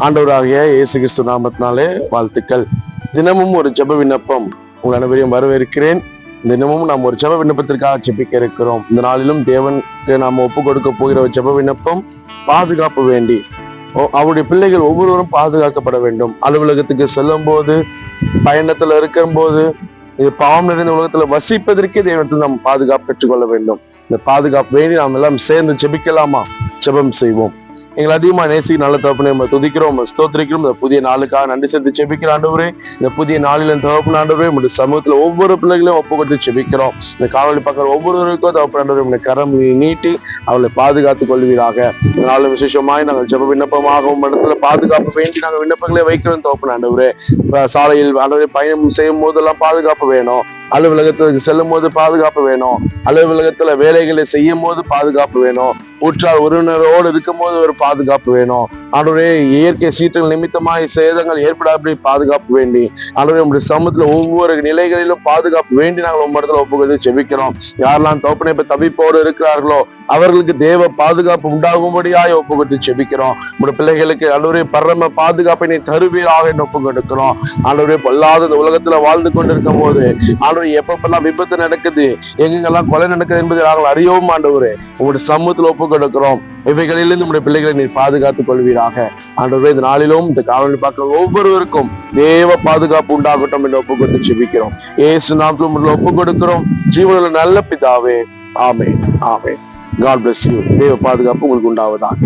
ஆண்டவராகிய இயேசு கிறிஸ்து நாமத்தினாலே வாழ்த்துக்கள். தினமும் ஒரு ஜெப விண்ணப்பம் உங்கள் அனைவரையும் வரவேற்கிறேன். தினமும் நாம் ஒரு ஜெப விண்ணப்பத்திற்காக ஜெபிக்க இருக்கிறோம். இந்த நாளிலும் தேவனுக்கு நாம் ஒப்பு கொடுக்க போகிற ஒரு ஜெப விண்ணப்பம் பாதுகாப்பு வேண்டி. ஓ- அவருடைய பிள்ளைகள் ஒவ்வொருவரும் பாதுகாக்கப்பட வேண்டும். அலுவலகத்துக்கு செல்லும் போது பயணத்துல இருக்கும் போது இது பாவம் நிறைந்த உலகத்துல வசிப்பதற்கே தெய்வத்தில் நாம் பாதுகாப்பு பெற்றுக்கொள்ள வேண்டும். இந்த பாதுகாப்பு வேண்டி நாம் எல்லாம் சேர்ந்து ஜெபிக்கலாமா? ஜெபம் செய்வோம். எங்களை அதிகமா நேசி நல்ல தகப்பனை நம்ம துதிக்கிறோம் நம்ம ஸ்தோத்திரிக்கிறோம். இந்த புதிய நாளுக்காக நன்றி செலுத்தி செபிக்கிற ஆண்டவரே இந்த புதிய நாளில் தகப்பன ஆண்டவரே நம்முடைய சமூகத்துல ஒவ்வொரு பிள்ளைகளையும் ஒப்பு கொடுத்து செபிக்கிறோம். இந்த காவலி பக்கம் ஒவ்வொருவருக்கும் தகப்பன ஆண்டவரே உங்களுடைய கரம் நீட்டி அவளை பாதுகாத்துக் கொள்வீராக. இந்த விசேஷமாய் நாங்கள் ஜெப விண்ணப்பமாக இடத்துல பாதுகாப்பு வேண்டி நாங்கள் விண்ணப்பங்களை வைக்கிறோம் தகப்பன ஆண்டவரே. சாலையில் ஆண்டவரே பயணம் செய்யும் போதெல்லாம் பாதுகாப்பு வேணும். அலுவலகத்துக்கு செல்லும் போது பாதுகாப்பு வேணும். அலுவலகத்துல வேலைகளை செய்யும் போது பாதுகாப்பு வேணும். உற்றார் உறவினரோடு இருக்கும்போது ஒரு பாதுகாப்பு வேணும். ஆண்டவரே இயற்கை சீற்றங்கள் நிமித்தமாக சேதங்கள் ஏற்படாதபடி பாதுகாப்பு வேண்டி ஆண்டவரே உங்களுடைய சமூகத்துல ஒவ்வொரு நிலைகளிலும் பாதுகாப்பு வேண்டி நாங்கள் உங்க இடத்துல ஒப்புக்கொண்டு செபிக்கிறோம். யாரெல்லாம் தோப்பனை இப்ப தவிப்போடு இருக்கிறார்களோ அவர்களுக்கு தேவ பாதுகாப்பு உண்டாகும்படியாக ஒப்புக்கொடுத்து செபிக்கிறோம். உங்களுடைய பிள்ளைகளுக்கு ஆண்டவரே பரம பாதுகாப்பை நீ தருவீராக என்று ஒப்பு கொடுக்கிறோம் ஆண்டவரே பொல்லாத இந்த உலகத்துல வாழ்ந்து கொண்டிருக்கும் போது ஆண்டவரே எப்பப்பெல்லாம் விபத்து நடக்குது எங்கெங்கெல்லாம் கொலை நடக்குது என்பதை நாங்கள் அறியவும் ஆண்டவரே. உங்களுடைய சமூகத்தில் ஒப்பு கொடுக்கிறோம். இவைகளிலிருந்து நம்முடைய பிள்ளைகளை நீர் பாதுகாத்துக் கொள்வீராக. ஆண்டவரே இந்த நாளிலும் இந்த காவலி பார்க்கிற ஒவ்வொருவருக்கும் தேவ பாதுகாப்பு உண்டாகட்டும் என்று ஒப்பு கொடுத்து ஜெபிக்கிறோம். ஏசு நாமத்திலும் உங்களை ஒப்பு கொடுக்கிறோம். ஜீவனில் நல்ல பிதாவே ஆமே ஆமே காட் பிளஸ் யூ தேவ பாதுகாப்பு உங்களுக்கு உண்டாவதாக.